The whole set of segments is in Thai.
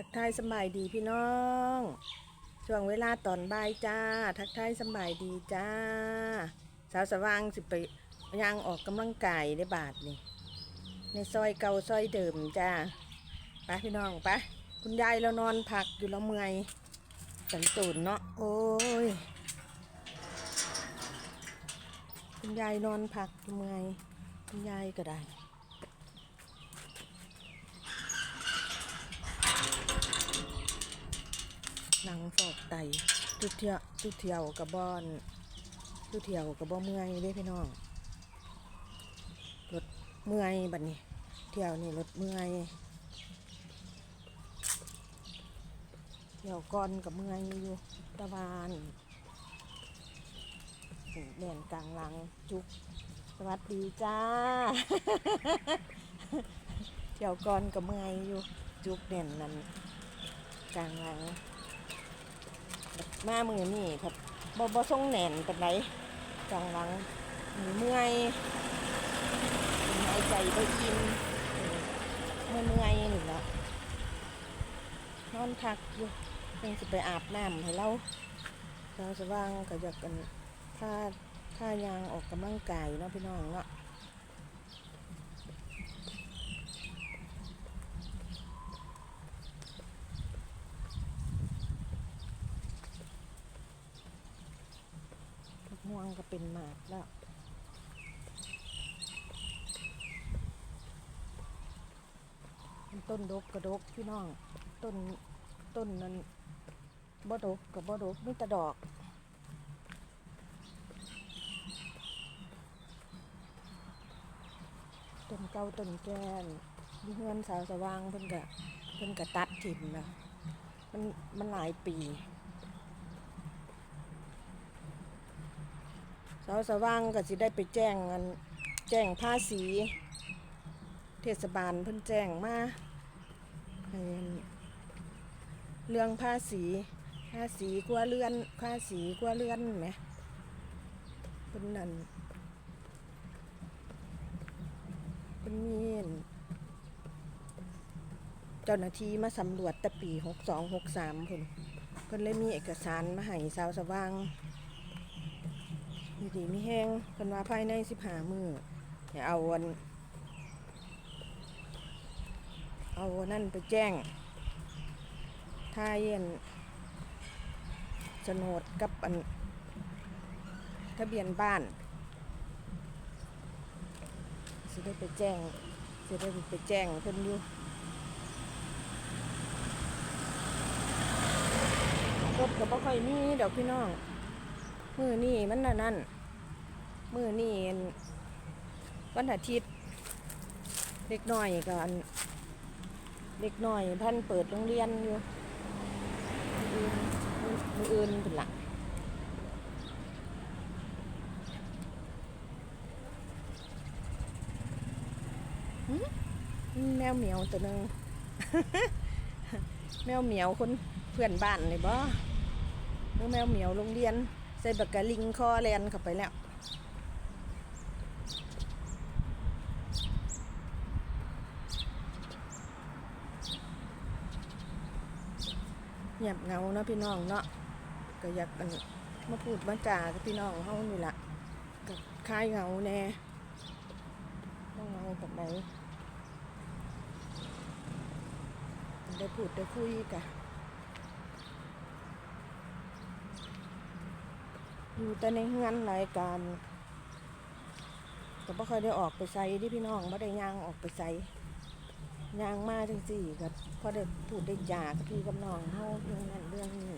ทักทายสบายดีพี่น้อง ช่วงเวลาตอนบ่ายจ้า ทักทายสบายดีจ้า สาวสว่างสิไปย่างออกกำลังกายได้บาทนี่ในซอยเก่าซอยเดิมจ้าไปพี่น้องไปคุณยายเรานอนพักอยู่แล้วเมื่อยสันตูนเนาะโอ้ยคุณยายนอนพักอยู่เมื่อยคุณยายก็ได้ หนังฟอกไตทุกเที่ยวทุกเที่ยวกับบอนทุกเที่ยวกับบ่เมื่อยเด้พี่น้องรถเมื่อยบัดนี้ เที่ยวนี่รถเมื่อยเที่ยวก่อนกับเมื่อยอยู่ตะวันแด่นกลางหลังจุกสวัสดีจ้าเที่ยวก่อนกับเมื่อยอยู่จุกเด่นนั่นกลางหลัง มามือนี่ครับบ่บ่ทรงแหน่นปานใดจังหลังมือเมื่อยหายใจบ่กินเมื่อยเมื่อยนี่แหละนอนพักอยู่เพิ่งสิไปอาบน้ำให้เราเราสว่างก็อยากกันค่าค่ายางออกกำลังกายเนาะพี่น้องเนาะผักม่ วงก็เป็นหมากแล้วมันต้นดกกระดกพี่น้อง ต้นต้นนั้นบ่ดกกับบ่ดกมีแต่ดอกต้นเก่าต้นแก่นมีเฮือนสาวสว่างเพิ่นก็เพิ่นก็ตัดถิ่นนะมันมันหลายปี สาวสว่างก็สิได้ไปแจ้งเงินแจ้งภาษี เทศบาลเพิ่นแจ้งมาเรื่องภาษีภาษีกว่าเรือนภาษีกว่าเรือนแหมเพิ่นนั่นเพิ่นมีนเจ้าหน้าที่มาสำรวจแต่ปี62 63เพิ่นเพิ่นเลยมีเอกสารมาให้สาวสว่าง อยู่ดีมีแห้งเพิ่นว่าภายในสิบหามือให้เอาวัน เอานั่นไปแจ้งท่าเยอันโนดกับอันทะเบียนบ้านสิได้ไปแจ้งสิได้ไปแจ้งเพิ่นอยู่รถก็บ่ค่อยมีดอกพี่น้อง มือนี่มันน่ะนั่นมือนี่วันอาทิตย์เด็กน้อยก็อันเด็กน้อยพันเปิดโรงเรียนอยู่มืออื่นอื่นเป็นหลักแมวเหมียวตัวหนึงแมวเหมียวคนเพื่อนบ้านเลยบ่มือแมวเหมียวโรงเรียน ใส่บักกะลิงคอแลนเข้าไปแล้วเงียบเงาเนาะพี่น้องเนาะก็อยากมาพูดมาจากับพี่น้องเฮานี่ละก็คลายเงาแน่ต้องเงาแบบไหนได้พูดได้คุยกะ อยู่แต่ในงานรายการก็บ่ค่อยได้ออกไปใส่ที่พี่น้องบ่ได้ย่างออกไปใส่ย่างมาจังสี่ก็พอได้พูดได้จากพี่กับน้องเฮาเรื่องนั้นเรื่องนี้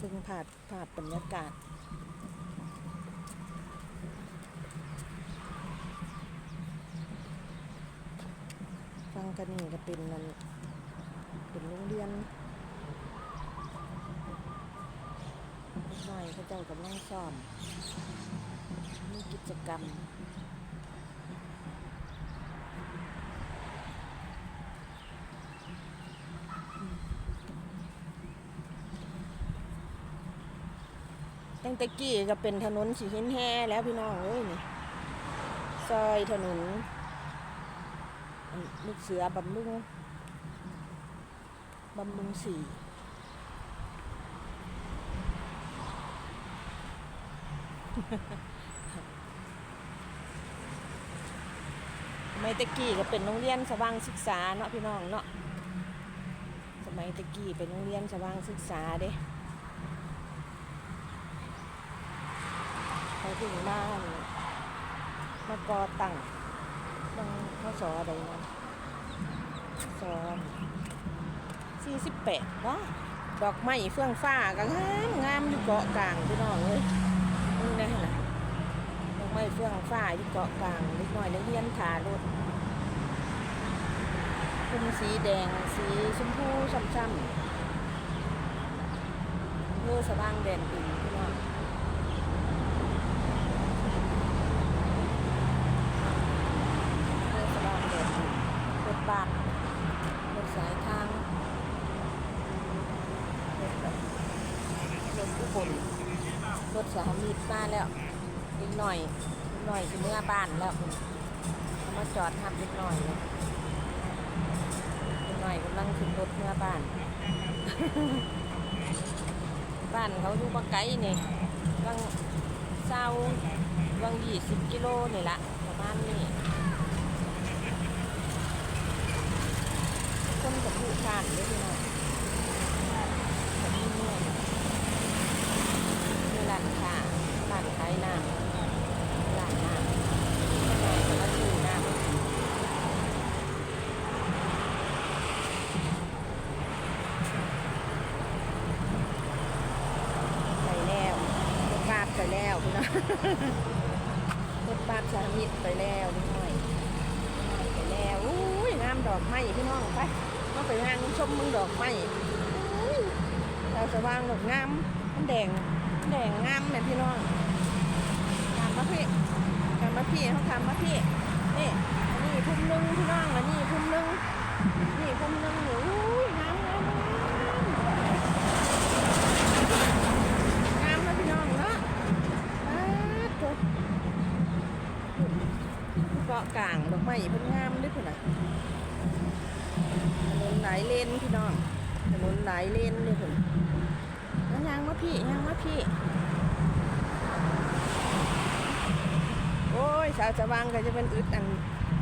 ซึ่งผ่าดภาบรรยากาศฟังกันนี่ก็เป็นนั่นเป็นโรงเรียน หน่อยเขาเจ้ากำลังซ้อมมีกิจกรรมตั้งแต่กี้ก็เป็นถนนสีหินแห่แล้วพี่น้องเอ้ยนี่ซอยถนนลูกเสือบำรุงบำรุงสี สมัยตะกี้ก็เป็นโรงเรียนสว่างศึกษาเนาะพี่น้องเนาะสมัยตะกี้เป็นโรงเรียนสว่างศึกษาเด้เขาถึงบ้านมากอตั้งตั้งข้อสออะไรนะสอนสี่สิบแปดวะดอกไม้เฟื่องฟ้าก็งามงามอยู่เกาะกลางพี่น้องเลย นี่นะนะดอกไม้เฟื่องฟ้าอยู่เกาะกลางเล็กน้อยนักเรียนขารถคุมสีแดงสีชมพูช้ำๆเมื่อสว่างแดนดีนพี่น้อง เพื่อสว่างแดนดินรถบัสรถสายทางรถแบบรถผู้คน รถสามีดมาแล้วอีกหน่อยอีกหน่อยสิเมื่อบ้านแล้วเอามาจอดทับอีกหน่อยเลยอีกหน่อยกำลังขึ้นรถเมื่อบ้าน บ้านเขาอยู่บักไกลนี่วังเศร้าวังยี่สิบกิโลนี่ละประมาณนี้คนกับผู้ขานด้วยพี่น้องแบบนี้เนี่ยมีร้านค้าร้านขายน้ำร้านน้ำข้างในก็มาซื้อน้ำไปแล้วรถบาดไปแล้วพี่น้อง รถบาดสามิตไปแล้วนิดหน่อยไปแล้วอุ้ยงามดอกไม้พี่น้องไปมาไปงานชมมึงดอกไม้เราจะวางดอกงามมันแดงมันแดงงามเนี่ยพี่น้องทำมาพี่ทำมาพี่เขาทำมาพี่นี่นี่พุ่มหนึงพี่น้องอันนี้พุ่มหนึงนี่พุ่มหนึงนี่อุ้ยงามงามงามงามนะพี่น้องเนาะอ้าวโถ่ เกาะกลางดอกไม้เพิ่นงามด้วยพุ่นน่ะถนนหลายเลนพี่น้องถนนหลายเลนเลยพุ่นน่ะยางมาพี่ยางมาพี่ โอ้ยสาวจะวางก็จะเป็นอึดอัน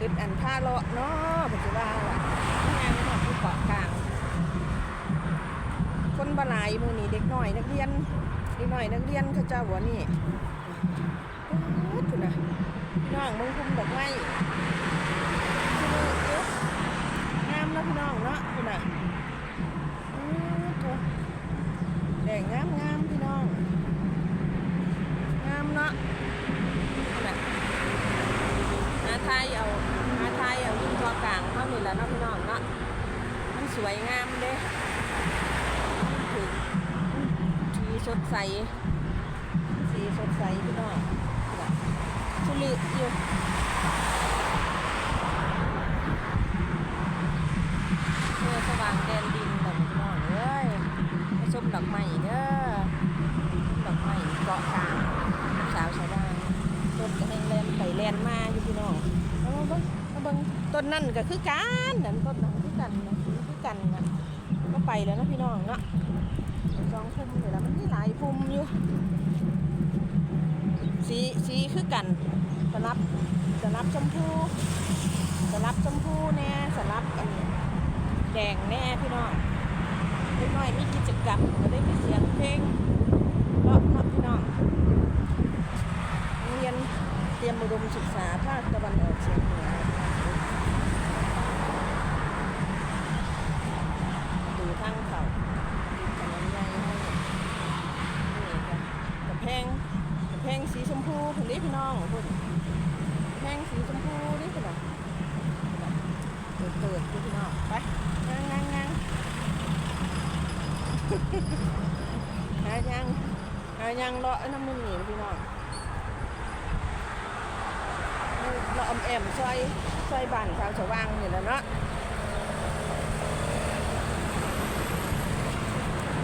อึดอันผ้าเลาะเนาะปัจจุบันล่ะยางมาที่เกาะกลาง คนบลายมือนี่เด็กน้อยนักเรียนเด็กน้อยนักเรียนเขาเจ้าหัวนี่ น้องมึงคุมดอกไม้งามนะพี่น้องเนาะคุณน่ะอื้อโถแดงงามงามพี่น้อง งามเนาะน่ะหาไทยเอาหาไทยเอายู่ตัวกลางเท่านี้แหละเนาะพี่น้องเนาะมันสวยงามเด้ถึงสีสดใส สีสดใสพี่น้อง ชุลิอยู่เมื่อสว่างแดนดินแบบพี่น้เอ้ยมาชมดอกไม้เด้อดอกไม้เกาะกลางสาวชาวบ้านรถก็แห้งแลนไปแลนมาอยู่พี่น้องเอาเบิ่งเอาเบิ่งต้นนั่นก็คือกันนั่นต้นนั้นคือกันนะคือกันนะก็ไปแล้วนะพี่น้องเนาะสองพุ่มเลยแล้วมันมีหลายพุ่มอยู่ สีสีคือกันสลับสลับชมพูสลับชมพูแน่สลับอันแดงแน่พี่น้องเล็กน้อยมีกิจกรรมก็ได้มีเสียงเพลงเพราะเนาะพี่น้องโรงเรียนเตรียมอุดมศึกษาภาคตะวันออกเฉียงเหนือดูทางเขาดูถนนใหญ่ให้นี่ค่ะกำแพง แพงสีชมพูผุนนี้พี่น้องพุ่นแพงสีชมพูนี่พุ่นอะเปิดเปิดๆพี่น้องไปงางงางงาง หายังหายังเลาะน้ำมันหนีพี่น้องเราอมแอมซอยซอยบ้านชาวชาววังนี่แหละเนาะ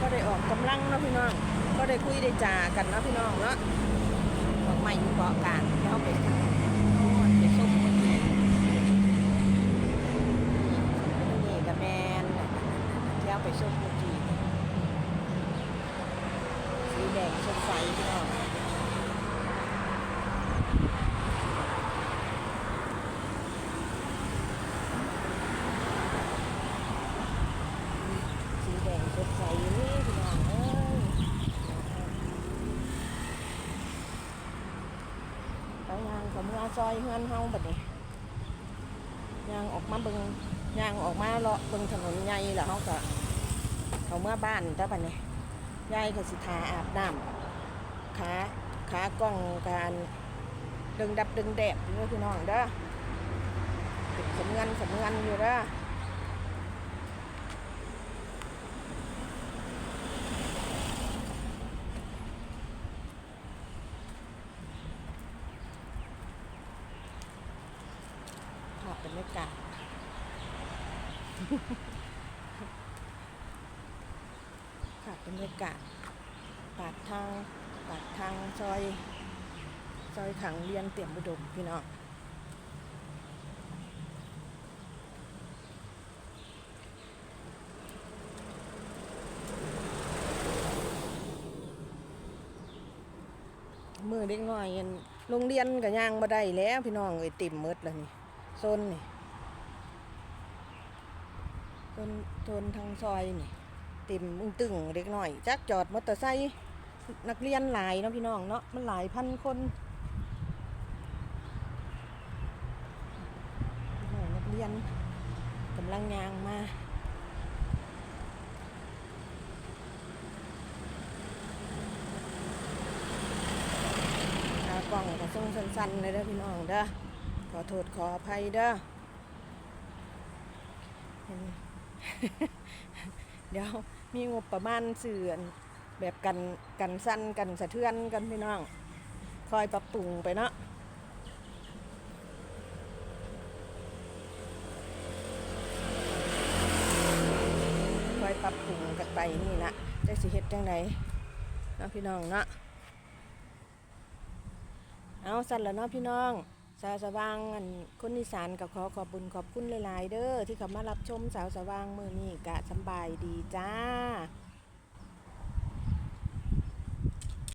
ก็ได้ออกกำลังเนาะพี่น้อง ก็ได้คุยได้จากันเนาะพี่น้องเนาะดอกไม้อยู่เกาะกลางแล้วเอาไปทำไปส้มคนนี้นี่กับแมนแถวไปส้มเมื่อกี้สีแดงสดใสพี่น้องสีแดงสดใสนี่พี่น้อง เอ้ยไปยางเขาเมื่อซอยเฮือนเฮาแบัดนี้ยางออกมาเบิงยางออกมาเลาะเบิงถนนใหญ่แล้วเฮาก็เขาเมื่อบ้านแต่บัดนี้ยายก็สิทาอาบน้ำ ขาขากล้องการดึงดับดึงแดดเด้อพี่น้องเด้อสำเงินสำเงินอยู่เด้อภาพบรรยากาศภาพบรรยากาศปากทาง ปากทางซอย ซอยขังเรียนเตี่ยมบุดมพี่น้องมือเด็กน้อยโรงเรียนก็ย่างมาได้แล้ว พี่น้องเอ้ยติ่มมืดแล้วนี่โซนนี่โซนโซนทางซอยนี่ติ่มมึงตึงเด็กน้อยจักจอดมอเตอร์ไซค์ นักเรียนหลายเนาะพี่น้องเนาะมันหลายพันคนนักเรียนกำลังย่างมาขากล่องก็ส่งสั้นๆเลยเด้อพี่น้องเด้อขอโทษขออภัยเด้อเห็นเดี๋ยวมีงบประมาณเสื่อน แบบกันกันสั้นกันสะเทือนกันพี่น้อง คอยปรับปรุงไปเนาะคอยปรับปรุงกันไปนี่นะจะสิเฮ็ดจังไดเนาะพี่น้องเนาะเอาสั่นแล้วเนาะพี่น้องสาวสว่างอันคนอีสานก็ขอขอบบุญขอบคุณหลาย ๆ เด้อที่เข้ามารับชมสาวสว่างมือนี้กะสบายดีจ้า